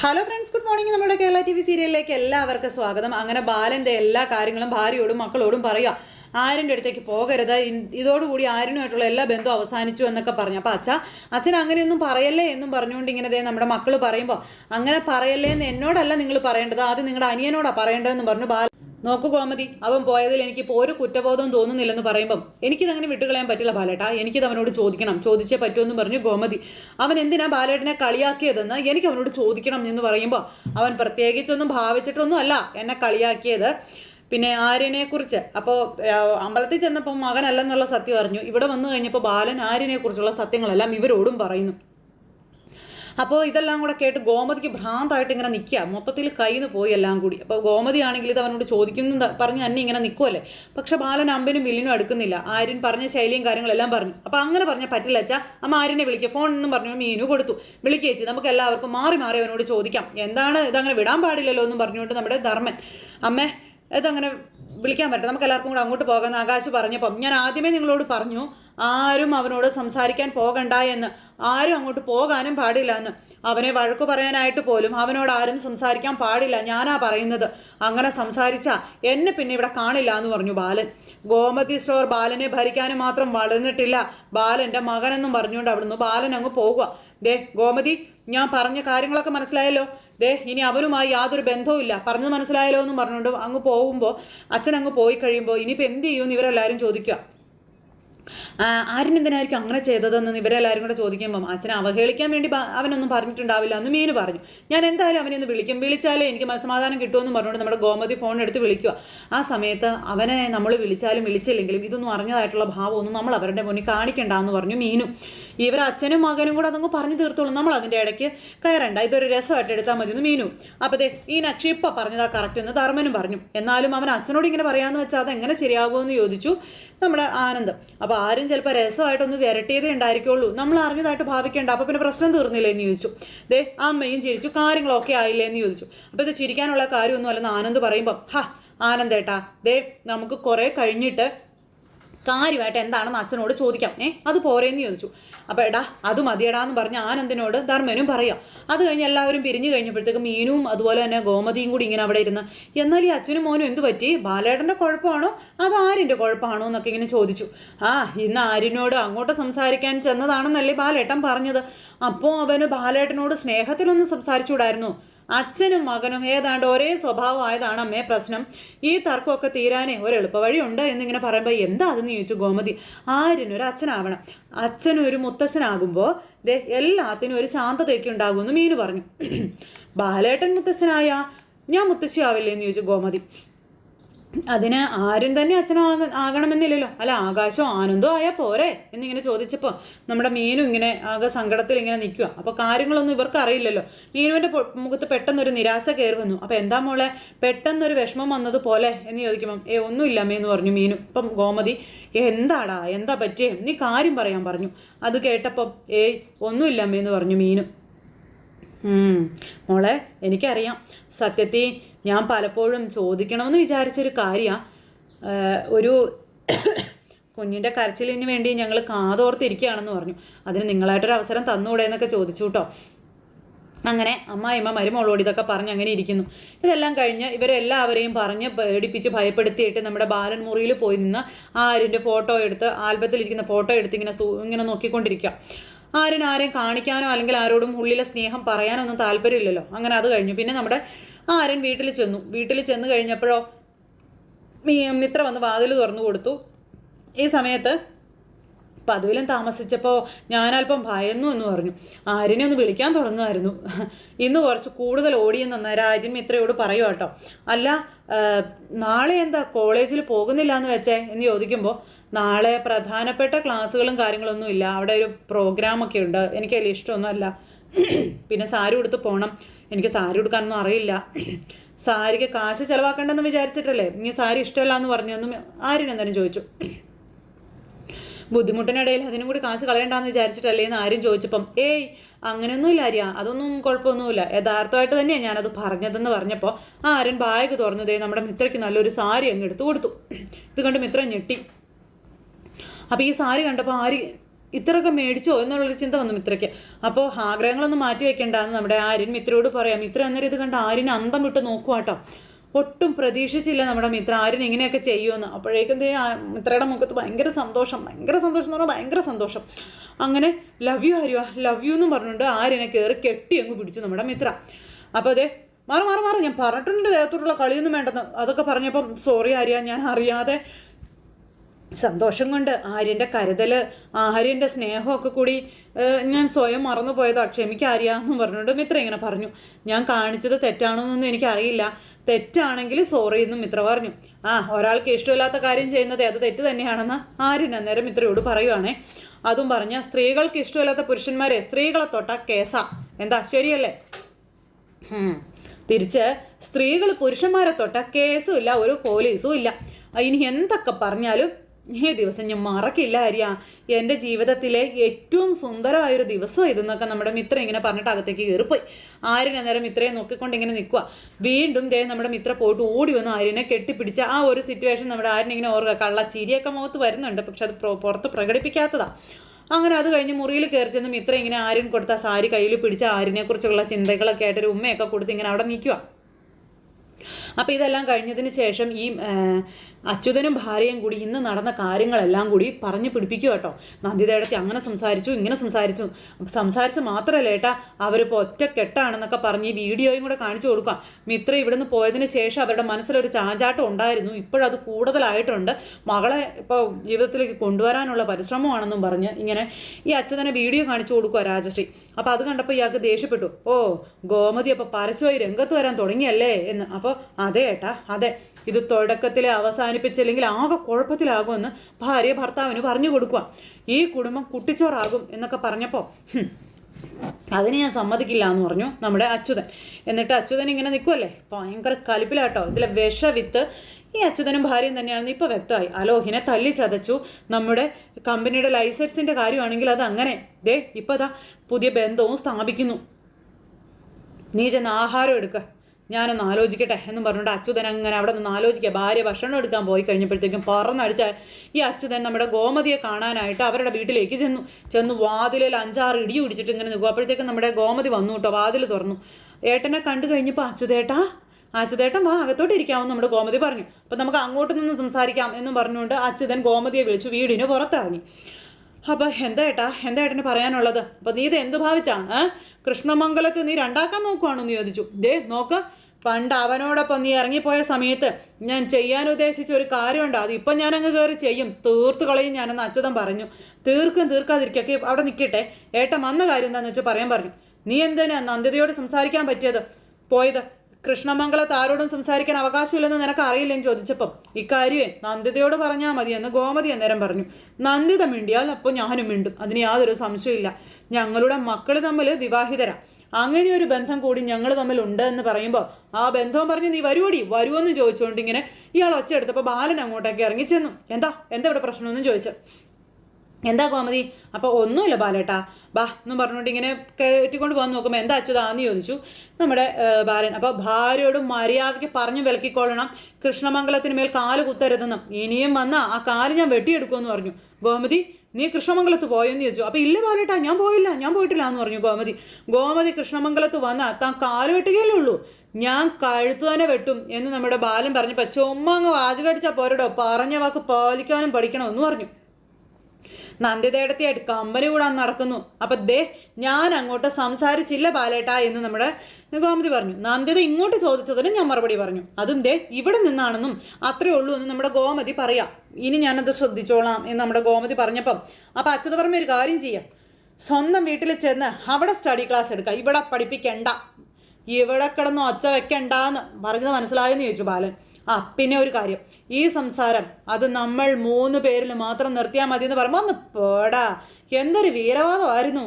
Hello friends good morning നമ്മുടെ Kerala T V സീരിയലിലേക്ക് എല്ലാവർക്കും സ്വാഗതം. അങ്ങനെ ബാലന്റെ എല്ലാ കാര്യങ്ങളും ഭാര്യയോടും മക്കളോടും പറയുക ആരിന്റെ അടുത്തേക്ക് പോകരുത്. ഇതോടുകൂടി ആരിനുമായിട്ടുള്ള എല്ലാ ബന്ധവും അവസാനിച്ചു എന്നൊക്കെ പറഞ്ഞു. അപ്പോൾ അച്ഛ അച്ഛൻ അങ്ങനെയൊന്നും പറയല്ലേ എന്നും പറഞ്ഞുകൊണ്ട് ഇങ്ങനെ നമ്മുടെ മക്കൾ പറയുമ്പോൾ അങ്ങനെ പറയല്ലേ എന്ന് എന്നോടല്ല നിങ്ങൾ പറയേണ്ടത്. ആദ്യം നിങ്ങളുടെ അനിയനോടാണ് പറയേണ്ടതെന്ന് പറഞ്ഞു ബാല നോക്കൂ ഗോമതി അവൻ പോയതിൽ എനിക്കിപ്പോൾ ഒരു കുറ്റബോധവും തോന്നുന്നില്ലെന്ന് പറയുമ്പം എനിക്കിതങ്ങനെ വിട്ടുകളയാൻ പറ്റില്ല ബാലേട്ടാ. എനിക്കിത് അവനോട് ചോദിക്കണം. ചോദിച്ചേ പറ്റുമെന്ന് പറഞ്ഞു ഗോമതി. അവൻ എന്തിനാ ബാലേട്ടനെ കളിയാക്കിയതെന്ന് എനിക്ക് അവനോട് ചോദിക്കണം എന്ന് പറയുമ്പോൾ അവൻ പ്രത്യേകിച്ചൊന്നും ഭാവിച്ചിട്ടൊന്നും അല്ല എന്നെ കളിയാക്കിയത്. പിന്നെ ആര്യനെ കുറിച്ച് അപ്പോൾ അമ്പലത്തിൽ ചെന്നപ്പോൾ മകനല്ലെന്നുള്ള സത്യം അറിഞ്ഞു. ഇവിടെ വന്നു കഴിഞ്ഞപ്പോൾ ബാലൻ ആര്യനെ കുറിച്ചുള്ള സത്യങ്ങളെല്ലാം ഇവരോടും പറയുന്നു. അപ്പോൾ ഇതെല്ലാം കൂടെ കേട്ട് ഗോമതിക്ക് ഭ്രാന്തായിട്ട് ഇങ്ങനെ നിൽക്കുക മൊത്തത്തിൽ കയ്യിൽ നിന്ന് പോയി എല്ലാം കൂടി. അപ്പോൾ ഗോമതി ആണെങ്കിൽ ഇത് അവനോട് ചോദിക്കുന്നു പറഞ്ഞ് തന്നെ ഇങ്ങനെ നിൽക്കുമല്ലേ പക്ഷെ ബാലൻ അമ്പനും വില്ലിനും അടുക്കുന്നില്ല. ആര്യൻ പറഞ്ഞ ശൈലിയും കാര്യങ്ങളെല്ലാം പറഞ്ഞു. അപ്പോൾ അങ്ങനെ പറഞ്ഞാൽ പറ്റില്ല അച്ഛാ. അമ്മ ആര്യനെ വിളിക്കുക ഫോൺ എന്നും പറഞ്ഞു. മീനു കൊടുത്തു. വിളിക്കുക ചേച്ചി നമുക്ക് എല്ലാവർക്കും മാറി മാറി അവനോട് ചോദിക്കാം. എന്താണ് ഇതങ്ങനെ വിടാൻ പാടില്ലല്ലോ എന്നും പറഞ്ഞുകൊണ്ട് നമ്മുടെ ധർമ്മൻ അമ്മേ ഇതങ്ങനെ വിളിക്കാൻ പറ്റും നമുക്ക് എല്ലാവർക്കും കൂടെ അങ്ങോട്ട് പോകാമെന്ന് ആകാശ് പറഞ്ഞപ്പം ഞാൻ ആദ്യമേ നിങ്ങളോട് പറഞ്ഞു ആരും അവനോട് സംസാരിക്കാൻ പോകണ്ട എന്ന്. ആരും അങ്ങോട്ട് പോകാനും പാടില്ല എന്ന്. അവനെ വഴക്കു പറയാനായിട്ട് പോലും അവനോട് ആരും സംസാരിക്കാൻ പാടില്ല. ഞാനാ പറയുന്നത്. അങ്ങനെ സംസാരിച്ച എന്നെ പിന്നെ ഇവിടെ കാണില്ല എന്ന് പറഞ്ഞു ബാലൻ. ഗോമതി സ്റ്റോർ ബാലനെ ഭരിക്കാനും മാത്രം വളർന്നിട്ടില്ല. ബാലന്റെ മകനെന്നും പറഞ്ഞുകൊണ്ട് അവിടുന്ന് ബാലൻ അങ്ങ് പോകുക ദേ ഗോമതി ഞാൻ പറഞ്ഞ കാര്യങ്ങളൊക്കെ മനസ്സിലായല്ലോ. ദേ ഇനി അവനുമായി യാതൊരു ബന്ധവുമില്ല പറഞ്ഞു മനസ്സിലായല്ലോ എന്നും പറഞ്ഞുകൊണ്ട് അങ്ങ് പോകുമ്പോൾ അച്ഛൻ അങ്ങ് പോയി കഴിയുമ്പോൾ ഇനിയിപ്പോൾ എന്ത് ചെയ്യുമെന്ന് ഇവരെല്ലാവരും ചോദിക്കുക. ആ, ആര്യൻ എന്തിനായിരിക്കും അങ്ങനെ ചെയ്തതെന്ന് ഇവരെല്ലാവരും കൂടെ ചോദിക്കുമ്പം അച്ഛനെ അവഹേളിക്കാൻ വേണ്ടി അവനൊന്നും പറഞ്ഞിട്ടുണ്ടാവില്ല എന്ന് മീന് പറഞ്ഞു. ഞാൻ എന്തായാലും അവനെ ഒന്ന് വിളിക്കും. വിളിച്ചാലേ എനിക്ക് മനസ്സമാധാനം കിട്ടുമെന്ന് പറഞ്ഞുകൊണ്ട് നമ്മുടെ ഗോമതി ഫോൺ എടുത്ത് വിളിക്കുക. ആ സമയത്ത് അവനെ നമ്മൾ വിളിച്ചാലും വിളിച്ചില്ലെങ്കിലും ഇതൊന്നും അറിഞ്ഞതായിട്ടുള്ള ഭാവമൊന്നും നമ്മൾ അവരുടെ മുന്നിൽ കാണിക്കണ്ട എന്ന് പറഞ്ഞു മീനു. ഇവർ അച്ഛനും മകനും കൂടെ അതങ്ങ് പറഞ്ഞു തീർത്തോളൂ. നമ്മൾ അതിന്റെ ഇടയ്ക്ക് കയറണ്ട. ഇതൊരു രസമായിട്ട് എടുത്താൽ മതി എന്ന് മീനു. അപ്പോൾ ദേ ഈ നക്ഷി ഇപ്പം പറഞ്ഞതാ കറക്റ്റ് എന്ന് ധർമ്മനും പറഞ്ഞു. എന്നാലും അവൻ അച്ഛനോട് ഇങ്ങനെ പറയാമെന്ന് വെച്ചാൽ അത് എങ്ങനെ ശരിയാകുമെന്ന് ചോദിച്ചു. നമ്മുടെ ആനന്ദം. അപ്പോൾ ആരും ചിലപ്പോൾ രസമായിട്ടൊന്ന് വിരട്ടിയതേ ഉണ്ടായിരിക്കുള്ളൂ. നമ്മൾ അറിഞ്ഞതായിട്ട് ഭാവിക്കേണ്ട. അപ്പോൾ പിന്നെ പ്രശ്നം തീർന്നില്ലേ എന്ന് ചോദിച്ചു. ദേ അമ്മയും ചിരിച്ചു. കാര്യങ്ങളൊക്കെ ആയില്ലേ എന്ന് ചോദിച്ചു. അപ്പോൾ ഇത് ചിരിക്കാനുള്ള കാര്യമൊന്നും അല്ലെന്ന് ആനന്ദ് പറയുമ്പോൾ ഹാ ആനന്ദേട്ടാ ദേ നമുക്ക് കുറേ കഴിഞ്ഞിട്ട് കാര്യമായിട്ട് എന്താണെന്ന് അച്ഛനോട് ചോദിക്കാം. ഏ അത് പോരേന്ന് ചോദിച്ചു. അപ്പോൾ എടാ അത് മതിയടാ എന്ന് പറഞ്ഞ് ആനന്ദിനോട് ധർമ്മനും പറയാം. അത് കഴിഞ്ഞ് എല്ലാവരും പിരിഞ്ഞു കഴിഞ്ഞപ്പോഴത്തേക്ക് മീനും അതുപോലെ തന്നെ ഗോമതിയും കൂടി ഇങ്ങനെ അവിടെ ഇരുന്ന് എന്നാൽ ഈ അച്ഛനും മോനും എന്ത് പറ്റി? ബാലേട്ടന്റെ കുഴപ്പമാണോ? അത് ആരിന്റെ കുഴപ്പമാണോ? എന്നൊക്കെ ഇങ്ങനെ ചോദിച്ചു. ആ ഇന്ന് ആരിനോട് അങ്ങോട്ട് സംസാരിക്കാൻ ചെന്നതാണെന്നല്ലേ ബാലേട്ടൻ പറഞ്ഞത്. അപ്പോൾ അവന് ബാലേട്ടനോട് സ്നേഹത്തിലൊന്ന് സംസാരിച്ചുകൂടായിരുന്നു? അച്ഛനും മകനും ഏതാണ്ട് ഒരേ സ്വഭാവമായതാണ് അമ്മേ പ്രശ്നം. ഈ തർക്കമൊക്കെ തീരാനേ ഒരു എളുപ്പവഴിയുണ്ട് എന്നിങ്ങനെ പറയുമ്പോൾ എന്താ അതെന്ന് ചോദിച്ചു ഗോമതി. ആരിനൊരു അച്ഛനാവണം. അച്ഛനൊരു മുത്തച്ഛനാകുമ്പോൾ ദേ എല്ലാത്തിനും ഒരു ശാന്തതയൊക്കെ ഉണ്ടാകുമെന്ന് മീനു പറഞ്ഞു. ബാലേട്ടൻ മുത്തശ്ശനായ ഞാൻ മുത്തശ്ശിയാവില്ലേ എന്ന് ചോദിച്ചു ഗോമതി. അതിന് ആരും തന്നെ അച്ഛനാക ആകണമെന്നില്ലല്ലോ. അല്ല ആകാശോ ആനന്ദോ ആയാൽ പോരെ? എന്നിങ്ങനെ ചോദിച്ചപ്പോൾ നമ്മുടെ മീനും ഇങ്ങനെ ആകെ സങ്കടത്തിൽ ഇങ്ങനെ നിൽക്കുക അപ്പോൾ കാര്യങ്ങളൊന്നും ഇവർക്ക് അറിയില്ലല്ലോ. മീനുവിന്റെ മുഖത്ത് പെട്ടെന്നൊരു നിരാശ കയറി വന്നു. അപ്പോൾ എന്താ മോളെ? പെട്ടെന്നൊരു വിഷമം വന്നതുപോലെ എന്ന് ചോദിക്കുമ്പം ഏ ഒന്നുമില്ല എന്ന് പറഞ്ഞു മീനു. ഇപ്പം ഗോമതി എന്താടാ? എന്താ പറ്റിയേ? നീ കാര്യം പറയാൻ പറഞ്ഞു. അത് കേട്ടപ്പം ഏയ് ഒന്നുമില്ല അമ്മയെന്ന് പറഞ്ഞു മീനു. മോളെ എനിക്കറിയാം. സത്യത്തിൽ ഞാൻ പലപ്പോഴും ചോദിക്കണമെന്ന് വിചാരിച്ചൊരു കാര്യമാണ് ഒരു കുഞ്ഞിന്റെ കരച്ചിലിന് വേണ്ടി ഞങ്ങൾ കാതോർത്തിരിക്കുകയാണെന്ന് പറഞ്ഞു. അതിന് നിങ്ങളായിട്ടൊരു അവസരം തന്നുകൂടെ എന്നൊക്കെ ചോദിച്ചു കേട്ടോ. അങ്ങനെ അമ്മായിമ്മ മരുമോളോട് ഇതൊക്കെ പറഞ്ഞ് അങ്ങനെ ഇരിക്കുന്നു. ഇതെല്ലാം കഴിഞ്ഞ് ഇവരെല്ലാവരെയും പറഞ്ഞ് പേടിപ്പിച്ച് ഭയപ്പെടുത്തിയിട്ട് നമ്മുടെ ബാലൻ മുറിയിൽ പോയി നിന്ന് ആരിന്റെ ഫോട്ടോ എടുത്ത് ആൽബത്തിലിരിക്കുന്ന ഫോട്ടോ എടുത്ത് ഇങ്ങനെ ഇങ്ങനെ നോക്കിക്കൊണ്ടിരിക്കുക. ആരും ആരെയും കാണിക്കാനോ അല്ലെങ്കിൽ ആരോടും ഉള്ളിലെ സ്നേഹം പറയാനോ ഒന്നും താല്പര്യമില്ലല്ലോ. അങ്ങനെ അത് കഴിഞ്ഞു. പിന്നെ നമ്മുടെ ആരൻ വീട്ടിൽ ചെന്നു. വീട്ടിൽ ചെന്ന് കഴിഞ്ഞപ്പോഴോ മിത്ര വന്ന് വാതിൽ തുറന്നു കൊടുത്തു. ഈ സമയത്ത് പതിവിലും താമസിച്ചപ്പോൾ ഞാനല്പം ഭയന്നു എന്ന് പറഞ്ഞു. ആര്യനെ ഒന്ന് വിളിക്കാൻ തുടങ്ങുമായിരുന്നു. ഇന്ന് കുറച്ച് കൂടുതൽ ഓടിയെന്ന് അന്നേരം ആര്യൻ മിത്രയോട് പറയുക കേട്ടോ. അല്ല നാളെ എന്താ കോളേജിൽ പോകുന്നില്ല എന്ന് വെച്ചേ? എന്ന് ചോദിക്കുമ്പോൾ നാളെ പ്രധാനപ്പെട്ട ക്ലാസ്സുകളും കാര്യങ്ങളൊന്നും ഇല്ല. അവിടെ ഒരു പ്രോഗ്രാമൊക്കെ ഉണ്ട്. എനിക്ക് വലിയ ഇഷ്ടമൊന്നുമല്ല. പിന്നെ സാരി ഉടുത്ത് പോകണം എനിക്ക് സാരി ഉടുക്കാനൊന്നും അറിയില്ല. സാരിക്ക് കാശ് ചിലവാക്കണ്ടെന്ന് വിചാരിച്ചിട്ടല്ലേ? നീ സാരി ഇഷ്ടമല്ല എന്ന് പറഞ്ഞൊന്നും ആര്യൻ എന്തായാലും ചോദിച്ചു. ബുദ്ധിമുട്ടിനിടയിൽ അതിനും കൂടി കാശ് കളയണ്ടെന്ന് വിചാരിച്ചിട്ടല്ലേ എന്ന് ആരും ചോദിച്ചപ്പം ഏയ് അങ്ങനെയൊന്നുമില്ല ആര്യ. അതൊന്നും കുഴപ്പമൊന്നുമില്ല. യഥാർത്ഥമായിട്ട് തന്നെയാണ് ഞാനത് പറഞ്ഞതെന്ന് പറഞ്ഞപ്പോൾ ആര്യൻ ബാഗ് തുറന്നതേ നമ്മുടെ മിത്രയ്ക്ക് നല്ലൊരു സാരി അങ്ങ് എടുത്തു കൊടുത്തു. ഇത് കണ്ട് മിത്ര ഞെട്ടി. അപ്പോൾ ഈ സാരി കണ്ടപ്പോൾ ആര് ഇത്രയൊക്കെ മേടിച്ചോ എന്നുള്ളൊരു ചിന്ത വന്നു മിത്രയ്ക്ക്. അപ്പോൾ ആഗ്രഹങ്ങളൊന്നും മാറ്റി വെക്കേണ്ടെന്ന് നമ്മുടെ ആര്യൻ മിത്രയോട് പറയാം. മിത്ര അന്നേരം ഇത് കണ്ട് ആരിനെ അന്തം വിട്ട് നോക്കുവാട്ടോ ഒട്ടും പ്രതീക്ഷിച്ചില്ല നമ്മുടെ മിത്ര ആര്യൻ ഇങ്ങനെയൊക്കെ ചെയ്യുമെന്ന് അപ്പോഴേക്കും മിത്രയുടെ മുഖത്ത് ഭയങ്കര സന്തോഷം ഭയങ്കര സന്തോഷം എന്ന് പറഞ്ഞാൽ ഭയങ്കര സന്തോഷം. അങ്ങനെ love you Arya love you എന്ന് പറഞ്ഞുകൊണ്ട് ആര്യനെ കയറി കെട്ടി അങ്ങ് പിടിച്ചു നമ്മുടെ മിത്ര. അപ്പോൾ അതെ മാറി മാറി മാറി ഞാൻ പറഞ്ഞിട്ടുണ്ട് ദേഹത്തോട്ടുള്ള കളിയൊന്നും വേണ്ടെന്ന്. അതൊക്കെ പറഞ്ഞപ്പം സോറി ആര്യ ഞാൻ അറിയാതെ സന്തോഷം കൊണ്ട് ആര്യന്റെ കരുതൽ ആര്യന്റെ സ്നേഹമൊക്കെ കൂടി ഞാൻ സ്വയം മറന്നു പോയതാ ക്ഷമിക്കാര്യ എന്ന് പറഞ്ഞുകൊണ്ട് മിത്ര ഇങ്ങനെ പറഞ്ഞു. ഞാൻ കാണിച്ചത് തെറ്റാണെന്നൊന്നും എനിക്കറിയില്ല. തെറ്റാണെങ്കിൽ സോറി എന്നും മിത്ര പറഞ്ഞു. ആ ഒരാൾക്ക് ഇഷ്ടമില്ലാത്ത കാര്യം ചെയ്യുന്നത് അത് തെറ്റ് തന്നെയാണെന്ന് ആര്യൻ അന്നേരം മിത്രയോട് പറയുവാണേ. അതും പറഞ്ഞ സ്ത്രീകൾക്ക് ഇഷ്ടമില്ലാത്ത പുരുഷന്മാരെ സ്ത്രീകളെ തൊട്ട കേസാ. എന്താ ശരിയല്ലേ. തിരിച്ച് സ്ത്രീകൾ പുരുഷന്മാരെ തൊട്ട കേസും ഇല്ല ഒരു പോലീസും ഇല്ല. ഇനി എന്തൊക്കെ പറഞ്ഞാലും ഈ ദിവസം ഞാൻ മറക്കില്ല ഹരിയ എന്റെ ജീവിതത്തിലെ ഏറ്റവും സുന്ദരമായൊരു ദിവസം ഇതെന്നൊക്കെ നമ്മുടെ മിത്ര ഇങ്ങനെ പറഞ്ഞിട്ട് അകത്തേക്ക് കയറിപ്പോയി. ആര്യൻ അന്നേരം മിത്രയെ നോക്കിക്കൊണ്ട് ഇങ്ങനെ നിൽക്കുക വീണ്ടും ദേ നമ്മുടെ മിത്ര പോയിട്ട് ഓടി വന്നു ആര്യനെ കെട്ടിപ്പിടിച്ച ആ ഒരു സിറ്റുവേഷൻ നമ്മുടെ ആര്യൻ ഇങ്ങനെ ഓർക്കുക. കള്ള ചിരിയൊക്കെ മുഖത്ത് വരുന്നുണ്ട്. പക്ഷെ അത് പുറത്ത് പ്രകടിപ്പിക്കാത്തതാണ് അങ്ങനെ അത് കഴിഞ്ഞ് മുറിയിൽ കയറി ചെന്ന് മിത്ര ഇങ്ങനെ ആര്യൻ കൊടുത്ത സാരി കയ്യിൽ പിടിച്ച ആര്യനെ കുറിച്ചുള്ള ചിന്തകളൊക്കെ ആയിട്ട് ഒരു ഉമ്മയൊക്കെ കൊടുത്ത് ഇങ്ങനെ അവിടെ നിൽക്കുക അപ്പോൾ ഇതെല്ലാം കഴിഞ്ഞതിന് ശേഷം ഈ അച്യുതനും ഭാര്യയും കൂടി ഇന്ന് നടന്ന കാര്യങ്ങളെല്ലാം കൂടി പറഞ്ഞു പിടിപ്പിക്കുക കേട്ടോ. നന്ദിതേടത്തി അങ്ങനെ സംസാരിച്ചു ഇങ്ങനെ സംസാരിച്ചു. സംസാരിച്ചു മാത്രമല്ല ഏട്ടാ അവരിപ്പോൾ ഒറ്റ കെട്ടാണെന്നൊക്കെ പറഞ്ഞ് ഈ വീഡിയോയും കൂടെ കാണിച്ചു കൊടുക്കുക. മിത്ര ഇവിടുന്ന് പോയതിന് ശേഷം അവരുടെ മനസ്സിലൊരു ചാഞ്ചാട്ടം ഉണ്ടായിരുന്നു. ഇപ്പോഴത് കൂടുതലായിട്ടുണ്ട്. മകളെ ഇപ്പോൾ ജീവിതത്തിലേക്ക് കൊണ്ടുവരാനുള്ള പരിശ്രമമാണെന്നും പറഞ്ഞ് ഇങ്ങനെ ഈ അച്യുതനെ വീഡിയോ കാണിച്ചു കൊടുക്കുക രാജശ്രീ. അപ്പോൾ അത് കണ്ടപ്പോൾ ഇയാൾക്ക് ദേഷ്യപ്പെട്ടു. ഓ ഗോമതി അപ്പോൾ പരസ്യമായി രംഗത്ത് വരാൻ തുടങ്ങിയല്ലേ? എന്ന്. അപ്പോൾ അതെ ഏട്ടാ അതെ. ഇത് തുടക്കത്തിലെ അവസാനിപ്പിച്ചില്ലെങ്കിൽ ആകെ കുഴപ്പത്തിലാകുമെന്ന് ഭാര്യ ഭർത്താവിന് പറഞ്ഞു കൊടുക്കുക ഈ കുടുംബം കുട്ടിച്ചോറാകും എന്നൊക്കെ പറഞ്ഞപ്പോൾ അതിന് ഞാൻ സമ്മതിക്കില്ല എന്ന് പറഞ്ഞു നമ്മുടെ അച്യുതൻ. എന്നിട്ട് അച്യുതൻ ഇങ്ങനെ നിൽക്കുമല്ലേ ഭയങ്കര കലിപ്പിലാട്ടോ. ഇതിലെ വിഷവിത്ത് ഈ അച്യുതനും ഭാര്യയും തന്നെയാണെന്ന് ഇപ്പോൾ വ്യക്തമായി. അലോഹിനെ തല്ലി ചതച്ചു. നമ്മുടെ കമ്പനിയുടെ ലൈസൻസിന്റെ കാര്യമാണെങ്കിൽ അത് അങ്ങനെ. ദേ ഇപ്പോൾ അതാ പുതിയ ബന്ധവും സ്ഥാപിക്കുന്നു. നീ ചെന്ന് ആഹാരം എടുക്കുക ഞാനൊന്ന് ആലോചിക്കട്ടെ എന്നും പറഞ്ഞുകൊണ്ട് അച്യുതൻ അങ്ങനെ അവിടെ നിന്ന് ആലോചിക്കുക. ഭാര്യ ഭക്ഷണം എടുക്കാൻ പോയി കഴിഞ്ഞപ്പോഴത്തേക്കും പറന്നടിച്ച ഈ അച്യുതൻ നമ്മുടെ ഗോമതിയെ കാണാനായിട്ട് അവരുടെ വീട്ടിലേക്ക് ചെന്നു. ചെന്ന് വാതിലിൽ അഞ്ചാറ് ഇടി പിടിച്ചിട്ട് ഇങ്ങനെ നിൽക്കും അപ്പോഴത്തേക്കും നമ്മുടെ ഗോമതി വന്നു കേട്ടോ വാതിൽ തുറന്നു. ഏട്ടനെ കണ്ടു കഴിഞ്ഞപ്പോൾ അച്യുതേട്ടാ അച്യുതേട്ടൻ വാ അകത്തോട്ട് ഇരിക്കാമെന്ന് നമ്മുടെ ഗോമതി പറഞ്ഞു. അപ്പം നമുക്ക് അങ്ങോട്ട് നിന്ന് സംസാരിക്കാം എന്നും പറഞ്ഞുകൊണ്ട് അച്യുതൻ ഗോമതിയെ വിളിച്ചു വീടിന് പുറത്തിറങ്ങി. അപ്പൊ എന്താ ഏട്ടാ? എന്താ ഏട്ടന് പറയാനുള്ളത്? അപ്പോൾ നീ ഇത് എന്ത് ഭാവിച്ചാ? ഏ? കൃഷ്ണമംഗലത്ത് നീ രണ്ടാക്കാൻ നോക്കുവാണോ എന്ന് ചോദിച്ചു. ദേ നോക്ക്. പണ്ട് അവനോടൊപ്പം നീ ഇറങ്ങിപ്പോയ സമയത്ത് ഞാൻ ചെയ്യാൻ ഉദ്ദേശിച്ച ഒരു കാര്യമുണ്ട്. അത് ഇപ്പം ഞാൻ അങ്ങ് കയറി ചെയ്യും. തീർത്ത് കളയും ഞാനെന്ന് അച്യുതൻ പറഞ്ഞു. തീർക്കും തീർക്കാതിരിക്കൊക്കെ അവിടെ നിൽക്കട്ടെ ഏട്ടൻ വന്ന കാര്യം എന്താണെന്ന് വെച്ചാൽ പറയാൻ പറഞ്ഞു. നീ എന്തിനാ നന്ദിതയോട് സംസാരിക്കാൻ പറ്റിയത്? പോയത്. കൃഷ്ണമംഗലത്ത് ആരോടും സംസാരിക്കാൻ അവകാശമില്ലെന്ന് നിനക്ക് അറിയില്ലെന്ന് ചോദിച്ചപ്പം ഇക്കാര്യം നന്ദിതയോട് പറഞ്ഞാൽ മതി എന്ന് ഗോമതി അന്നേരം പറഞ്ഞു. നന്ദിത മിണ്ടിയാൽ അപ്പോൾ ഞാനും മിണ്ടും. അതിന് യാതൊരു സംശയമില്ല ഞങ്ങളുടെ മക്കൾ തമ്മിൽ വിവാഹിതരാ. അങ്ങനെ ഒരു ബന്ധം കൂടി ഞങ്ങൾ തമ്മിൽ ഉണ്ട് എന്ന് പറയുമ്പോൾ ആ ബന്ധവും പറഞ്ഞ് നീ വരുവോടി? വരുമെന്ന് ചോദിച്ചുകൊണ്ട് ഇങ്ങനെ ഇയാൾ ഒച്ച എടുത്തപ്പോൾ ബാലൻ അങ്ങോട്ടേക്ക് ഇറങ്ങി ചെന്നു എന്താ? എന്താ ഇവിടെ പ്രശ്നമെന്നും ചോദിച്ചു. എന്താ കോമതി അപ്പോൾ ഒന്നുമില്ല ബാലേട്ടാ. ബാ എന്നും പറഞ്ഞുകൊണ്ട് ഇങ്ങനെ കയറ്റിക്കൊണ്ട് പോകാൻ നോക്കുമ്പോൾ എന്താ അച്യുതാന്ന് ചോദിച്ചു. നമ്മുടെ ബാലൻ. അപ്പോൾ ഭാര്യയോട് മര്യാദയ്ക്ക് പറഞ്ഞു വിലക്കിക്കൊള്ളണം. കൃഷ്ണമംഗലത്തിന് മേൽ കാൽ കുത്തരുതെന്നും. ഇനിയും വന്നാൽ ആ കാൽ ഞാൻ വെട്ടിയെടുക്കുമെന്ന് പറഞ്ഞു. ഗോമതി നീ കൃഷ്ണമംഗലത്ത് പോയെന്ന് ചോദിച്ചു. അപ്പോൾ ഇല്ല ബാലേട്ടാ ഞാൻ പോയില്ല ഞാൻ പോയിട്ടില്ല എന്ന് പറഞ്ഞു ഗോമതി. ഗോമതി കൃഷ്ണമംഗലത്ത് വന്നാൽ താൻ കാൽ വെട്ടുകയല്ലേ ഉള്ളൂ. ഞാൻ കഴുത്തു തന്നെ വെട്ടും എന്ന് നമ്മുടെ ബാലൻ പറഞ്ഞപ്പോൾ ചുമ്മാ അങ്ങ് വാചകടിച്ചാൽ പോരടോ. പറഞ്ഞ വാക്ക് പാലിക്കാനും പഠിക്കണമെന്ന് പറഞ്ഞു. നന്ദിതേടത്തിയായിട്ട് കമ്പനി കൂടാൻ നടക്കുന്നു. അപ്പൊ ദേ ഞാൻ അങ്ങോട്ട് സംസാരിച്ചില്ല ബാലേട്ടാ എന്ന് നമ്മുടെ ഗോമതി പറഞ്ഞു. നന്ദിത ഇങ്ങോട്ട് ചോദിച്ചതിന് ഞാൻ മറുപടി പറഞ്ഞു. അതും ദേ ഇവിടെ നിന്നാണെന്നും അത്രേ ഉള്ളൂ എന്ന് നമ്മുടെ ഗോമതി പറയാം. ഇനി ഞാനത് ശ്രദ്ധിച്ചോളാം എന്ന് നമ്മുടെ ഗോമതി പറഞ്ഞപ്പം അപ്പൊ പറഞ്ഞ ഒരു കാര്യം ചെയ്യാം. സ്വന്തം വീട്ടിൽ ചെന്ന് അവിടെ സ്റ്റഡി ക്ലാസ് എടുക്കുക ഇവിടെ പഠിപ്പിക്കണ്ട. ഇവിടെ കിടന്നു ഒച്ച വെക്കണ്ടെന്ന്. പറഞ്ഞത് മനസ്സിലായെന്ന് ചോദിച്ചു ബാലൻ. ആ പിന്നെ ഒരു കാര്യം. ഈ സംസാരം അത് നമ്മൾ മൂന്ന് പേരിൽ മാത്രം നിർത്തിയാൽ മതി എന്ന് പറയുമ്പോൾ ഒന്ന് പോടാ. എന്തൊരു വീരവാദമായിരുന്നു?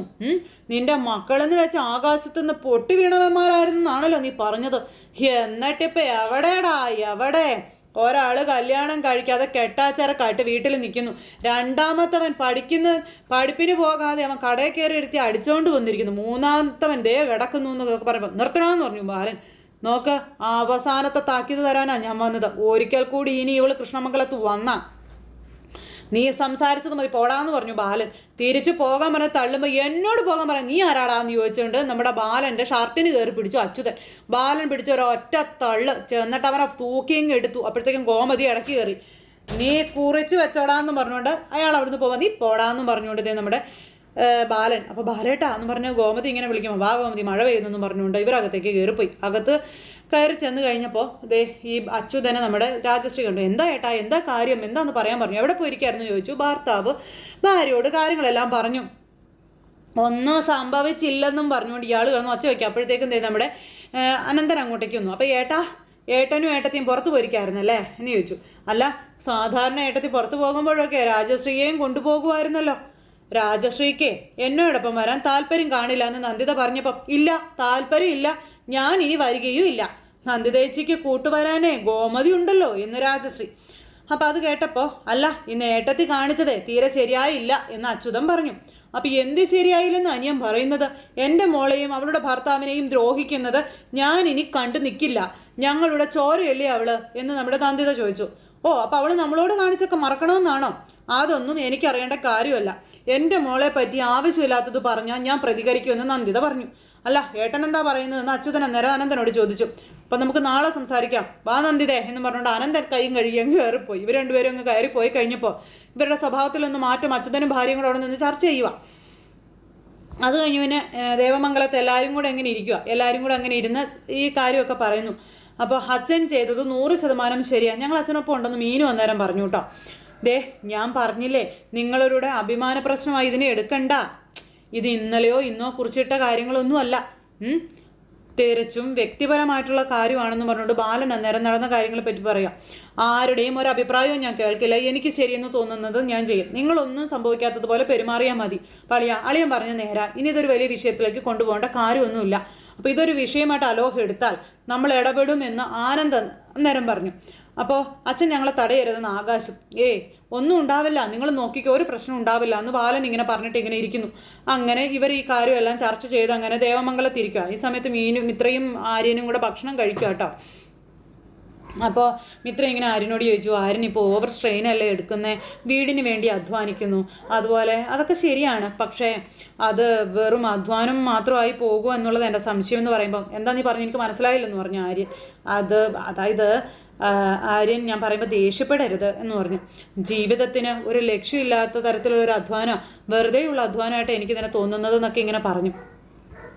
നിന്റെ മക്കളെന്ന് വെച്ച് ആകാശത്തുനിന്ന് പൊട്ടി വീണവന്മാരായിരുന്നു എന്നാണല്ലോ നീ പറഞ്ഞത്. എന്നിട്ടിപ്പോ എവിടെടാ? എവിടെ? ഒരാൾ കല്യാണം കഴിക്കാതെ കെട്ടാച്ചരക്കായിട്ട് വീട്ടിൽ നിൽക്കുന്നു. രണ്ടാമത്തവൻ പഠിക്കുന്ന പഠിപ്പിന് പോകാതെ അവൻ കടയിൽ കയറി എടുത്തി അടിച്ചുകൊണ്ട് വന്നിരിക്കുന്നു. മൂന്നാമത്തവൻ ദേ കിടക്കുന്നു എന്നൊക്കെ പറയുമ്പോൾ നിർത്തണമെന്ന് പറഞ്ഞു ബാലൻ. നോക്ക് അവസാനത്തെ താക്കീത് തരാനാ ഞാൻ വന്നത്. ഒരിക്കൽ കൂടി ഇനി ഇവൾ കൃഷ്ണമംഗലത്ത് വന്ന. നീ സംസാരിച്ചത് മതി പോടാന്ന് പറഞ്ഞു ബാലൻ. തിരിച്ചു പോകാൻ പറഞ്ഞ തള്ളുമ്പോൾ എന്നോട് പോകാൻ പറയാം നീ ആരാടാന്ന് ചോദിച്ചുകൊണ്ട് നമ്മുടെ ബാലന്റെ ഷർട്ടിന് കയറി പിടിച്ചു അച്യുതൻ. ബാലൻ പിടിച്ച ഒറ്റ തള്ള് ചെന്നിട്ട് അവനെ തൂക്കിയും എടുത്തു. അപ്പോഴത്തേക്കും ഗോമതി ഇടയ്ക്ക് കയറി. നീ കുറിച്ച് വെച്ചോടാന്ന് പറഞ്ഞുകൊണ്ട് അയാൾ അവിടുന്ന് പോവാൻ നീ പോടാന്നും പറഞ്ഞുകൊണ്ട് നമ്മുടെ ബാലൻ. അപ്പോൾ ബാലേട്ടാ എന്ന് പറഞ്ഞ് ഗോമതി ഇങ്ങനെ വിളിക്കുമ്പോൾ വാ ഗോമതി മഴ എന്ന് പറഞ്ഞുകൊണ്ട് ഇവരകത്തേക്ക് കയറിപ്പോയി. അകത്ത് കയറി ചെന്ന് കഴിഞ്ഞപ്പോൾ ദേ ഈ അച്യുതനെ നമ്മുടെ രാജശ്രീ കണ്ടു. എന്താ ഏട്ടാ എന്താ കാര്യം? എന്താന്ന് പറയാൻ പറഞ്ഞു? എവിടെ പോയിരിക്കായിരുന്നു? ചോദിച്ചു. ഭർത്താവ് ഭാര്യയോട് കാര്യങ്ങളെല്ലാം പറഞ്ഞു. ഒന്നും സംഭവിച്ചില്ലെന്നും പറഞ്ഞുകൊണ്ട് ഇയാൾ കിടന്ന്. ഒച്ച വയ്ക്കുക അപ്പോഴത്തേക്കും ദേ നമ്മുടെ അനന്തൻ അങ്ങോട്ടേക്ക് വന്നു. അപ്പോൾ ഏട്ടാ ഏട്ടനും ഏട്ടത്തെയും പുറത്ത് പോയിരിക്കായിരുന്നല്ലേ? എന്ന് ചോദിച്ചു. അല്ല സാധാരണ ഏട്ടത്തി പുറത്ത് പോകുമ്പോഴൊക്കെ രാജശ്രീയെയും കൊണ്ടുപോകുമായിരുന്നല്ലോ. രാജശ്രീക്ക് എന്നോടൊപ്പം വരാൻ താല്പര്യം കാണില്ല എന്ന് നന്ദിത പറഞ്ഞപ്പം ഇല്ല താല്പര്യം ഇല്ല ഞാൻ ഇനി വരികയും ഇല്ല. നന്ദിതേച്ചിക്ക് കൂട്ടുവരാനേ ഗോമതി ഉണ്ടല്ലോ എന്ന് രാജശ്രീ. അപ്പം അത് കേട്ടപ്പോൾ അല്ല ഇന്ന് ഏട്ടത്തി കാണിച്ചതേ തീരെ ശരിയായില്ല എന്ന് അച്യുതൻ പറഞ്ഞു. അപ്പം എന്ത് ശരിയായില്ലെന്ന് അനിയൻ പറയുന്നത്? എന്റെ മോളെയും അവളുടെ ഭർത്താവിനെയും ദ്രോഹിക്കുന്നത് ഞാൻ ഇനി കണ്ടു നിൽക്കില്ല ഞങ്ങളുടെ ചോരയല്ലേ അവൾ? എന്ന് നമ്മുടെ നന്ദിത ചോദിച്ചു. ഓ അപ്പം അവൾ നമ്മളോട് കാണിച്ചൊക്കെ മറക്കണമെന്നാണോ? അതൊന്നും എനിക്കറിയേണ്ട കാര്യമല്ല. എന്റെ മോളെ പറ്റി ആവശ്യമില്ലാത്തത് പറഞ്ഞാൽ ഞാൻ പ്രതികരിക്കുമെന്ന് നന്ദിത പറഞ്ഞു. അല്ല ഏട്ടൻ എന്താ പറയുന്നതെന്ന് അച്യുതൻ അന്നേരം അനന്തനോട് ചോദിച്ചു. അപ്പം നമുക്ക് നാളെ സംസാരിക്കാം. വാ നന്ദിതേ എന്ന് പറഞ്ഞുകൊണ്ട് അനന്തൻ കൈയും കഴുകി അങ്ങ് കയറിപ്പോയി. ഇവർ രണ്ടുപേരും അങ്ങ് കയറിപ്പോയി കഴിഞ്ഞപ്പോൾ ഇവരുടെ സ്വഭാവത്തിലൊന്ന് മാറ്റം അച്യുതനും ഭാര്യയും കൂടെ അവിടെ നിന്ന് ചർച്ച ചെയ്യുക. അത് കഴിഞ്ഞ് പിന്നെ ദേവമംഗലത്ത് എല്ലാവരും കൂടെ എങ്ങനെ ഇരിക്കുക എല്ലാവരും കൂടെ അങ്ങനെ ഇരുന്ന് ഈ കാര്യമൊക്കെ പറയുന്നു. അപ്പോൾ അച്ഛൻ ചെയ്തത് നൂറ് ശതമാനം ശരിയാണ് ഞങ്ങൾ അച്ഛനൊപ്പം ഉണ്ടെന്ന് മീനു അന്നേരം പറഞ്ഞു കേട്ടോ. ദേ ഞാൻ പറഞ്ഞില്ലേ നിങ്ങളൊരുടെ അഭിമാന പ്രശ്നമായി ഇതിനെ എടുക്കണ്ട. ഇത് ഇന്നലെയോ ഇന്നോ കുറിച്ചിട്ട കാര്യങ്ങളൊന്നുമല്ല ഉം? തികച്ചും വ്യക്തിപരമായിട്ടുള്ള കാര്യമാണെന്ന് പറഞ്ഞുകൊണ്ട് ബാലൻ അന്നേരം നടന്ന കാര്യങ്ങളെ പറ്റി പറയാം. ആരുടെയും ഒരു അഭിപ്രായവും ഞാൻ കേൾക്കില്ല. എനിക്ക് ശരിയെന്ന് തോന്നുന്നത് ഞാൻ ചെയ്യും. നിങ്ങളൊന്നും സംഭവിക്കാത്തതുപോലെ പെരുമാറിയാൽ മതി. പളിയ അളിയൻ പറഞ്ഞ നേരാ. ഇനി ഇതൊരു വലിയ വിഷയത്തിലേക്ക് കൊണ്ടുപോകേണ്ട കാര്യമൊന്നുമില്ല. അപ്പോൾ ഇതൊരു വിഷയമായിട്ട് അലോഹ എടുത്താൽ നമ്മൾ ഇടപെടുമെന്ന് ആനന്ദ അന്നേരം പറഞ്ഞു. അപ്പോൾ അച്ഛൻ ഞങ്ങളെ തടയരുതെന്ന് ആകാശം. ഏയ് ഒന്നും ഉണ്ടാവില്ല. നിങ്ങൾ നോക്കിക്കോ ഒരു പ്രശ്നം ഉണ്ടാവില്ല എന്ന് ബാലൻ ഇങ്ങനെ പറഞ്ഞിട്ട് ഇങ്ങനെ ഇരിക്കുന്നു. അങ്ങനെ ഇവർ ഈ കാര്യമെല്ലാം ചർച്ച ചെയ്ത് അങ്ങനെ ദേവമംഗലത്തിരിക്കുക ഈ സമയത്ത് മീനും ഇത്രയും ആര്യനും കൂടെ ഭക്ഷണം കഴിക്കുക കേട്ടോ അപ്പോൾ മിത്ര ഇങ്ങനെ ആര്യനോട് ചോദിച്ചു ആര്യൻ ഇപ്പോൾ ഓവർ സ്ട്രെയിൻ അല്ലേ എടുക്കുന്നത് വീടിന് വേണ്ടി അധ്വാനിക്കുന്നു. അതുപോലെ അതൊക്കെ ശരിയാണ്. പക്ഷേ അത് വെറും അധ്വാനം മാത്രമായി പോകുമോ എന്നുള്ളത് എന്റെ സംശയം എന്ന് പറയുമ്പോൾ എന്താ നീ പറഞ്ഞു? എനിക്ക് മനസ്സിലായില്ലെന്ന് പറഞ്ഞു ആര്യൻ. അത് അതായത് ആര്യൻ ഞാൻ പറയുമ്പോൾ ദേഷ്യപ്പെടരുത് എന്ന് പറഞ്ഞു. ജീവിതത്തിന് ഒരു ലക്ഷ്യമില്ലാത്ത തരത്തിലുള്ള ഒരു അധ്വാനം വെറുതെയുള്ള അധ്വാനമായിട്ട് എനിക്കിതിനെ തോന്നുന്നതെന്നൊക്കെ ഇങ്ങനെ പറഞ്ഞു.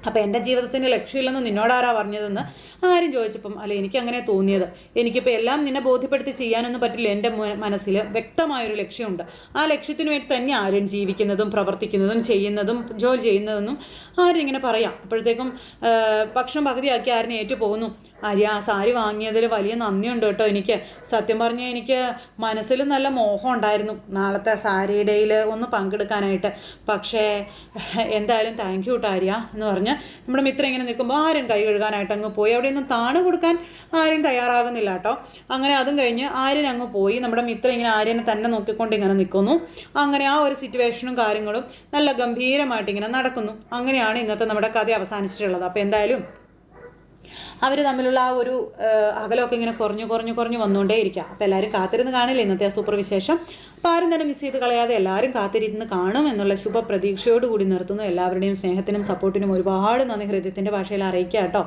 അപ്പം എന്റെ ജീവിതത്തിന് ലക്ഷ്യമില്ലെന്ന് നിന്നോടാരാ പറഞ്ഞതെന്ന് ആരും ചോദിച്ചപ്പം അല്ല എനിക്ക് അങ്ങനെ തോന്നിയത്. എനിക്കിപ്പോൾ എല്ലാം നിന്നെ ബോധ്യപ്പെടുത്തി ചെയ്യാനൊന്നും പറ്റില്ല. എന്റെ മനസ്സിൽ വ്യക്തമായൊരു ലക്ഷ്യമുണ്ട്. ആ ലക്ഷ്യത്തിന് വേണ്ടി തന്നെ ആരും ജീവിക്കുന്നതും പ്രവർത്തിക്കുന്നതും ചെയ്യുന്നതും ജോലി ചെയ്യുന്നതെന്നും ആരും ഇങ്ങനെ പറയാം. അപ്പോഴത്തേക്കും ഭക്ഷണം പകുതിയാക്കി ആരും ഏറ്റു പോകുന്നു ആര്യ ആ സാരി വാങ്ങിയതിൽ വലിയ നന്ദിയുണ്ട് കേട്ടോ എനിക്ക്. സത്യം പറഞ്ഞാൽ എനിക്ക് മനസ്സിൽ നല്ല മോഹം ഉണ്ടായിരുന്നു നാളത്തെ സാരി സാരിയുടെയിൽ ഒന്ന് പങ്കെടുക്കാനായിട്ട്. പക്ഷേ എന്തായാലും താങ്ക് യു കേട്ടോ ആര്യ എന്ന് പറഞ്ഞ് നമ്മുടെ മിത്രം ഇങ്ങനെ നിൽക്കുമ്പോൾ ആരും കൈ കഴുകാനായിട്ട് അങ്ങ് പോയി. അവിടെ ഒന്നും താണ് കൊടുക്കാൻ ആരും തയ്യാറാകുന്നില്ല കേട്ടോ. അങ്ങനെ അതും കഴിഞ്ഞ് ആര്യൻ അങ്ങ് പോയി. നമ്മുടെ മിത്രം ഇങ്ങനെ ആര്യനെ തന്നെ നോക്കിക്കൊണ്ട് ഇങ്ങനെ നിൽക്കുന്നു അങ്ങനെ ആ ഒരു സിറ്റുവേഷനും കാര്യങ്ങളും നല്ല ഗംഭീരമായിട്ട് ഇങ്ങനെ നടക്കുന്നു. അങ്ങനെയാണ് ഇന്നത്തെ നമ്മുടെ കഥ അവസാനിച്ചിട്ടുള്ളത്. അപ്പോൾ എന്തായാലും അവർ തമ്മിലുള്ള ആ ഒരു അകലമൊക്കെ ഇങ്ങനെ കുറഞ്ഞു കുറഞ്ഞു കുറഞ്ഞു വന്നുകൊണ്ടേ ഇരിക്കുക അപ്പോൾ എല്ലാവരും കാത്തിരുന്ന് കാണില്ല ഇന്നത്തെ ആ സൂപ്പർ വിശേഷം? അപ്പോൾ ആരും തന്നെ മിസ് ചെയ്ത് കളയാതെ എല്ലാവരും കാത്തിരുന്ന് കാണും എന്നുള്ള ശുഭ പ്രതീക്ഷയോടുകൂടി നിർത്തുന്നു. എല്ലാവരുടെയും സ്നേഹത്തിനും സപ്പോർട്ടിനും ഒരുപാട് നന്ദി. ഹൃദയത്തിന്റെ ഭാഷയിൽ അറിയിക്കുക കേട്ടോ.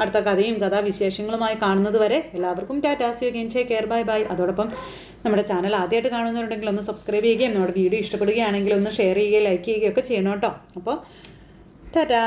അടുത്ത കഥയും കഥാവിശേഷങ്ങളുമായി കാണുന്നത് വരെ എല്ലാവർക്കും tata. See you take care bye bye അതോടൊപ്പം നമ്മുടെ ചാനൽ ആദ്യമായിട്ട് കാണുന്നവരുണ്ടെങ്കിൽ ഒന്ന് സബ്സ്ക്രൈബ് ചെയ്യുകയും നമ്മുടെ വീഡിയോ ഇഷ്ടപ്പെടുകയാണെങ്കിൽ ഒന്ന് ഷെയർ ചെയ്യുകയും ലൈക്ക് ചെയ്യുകയൊക്കെ ചെയ്യണം കേട്ടോ. അപ്പോൾ ടാറ്റാ.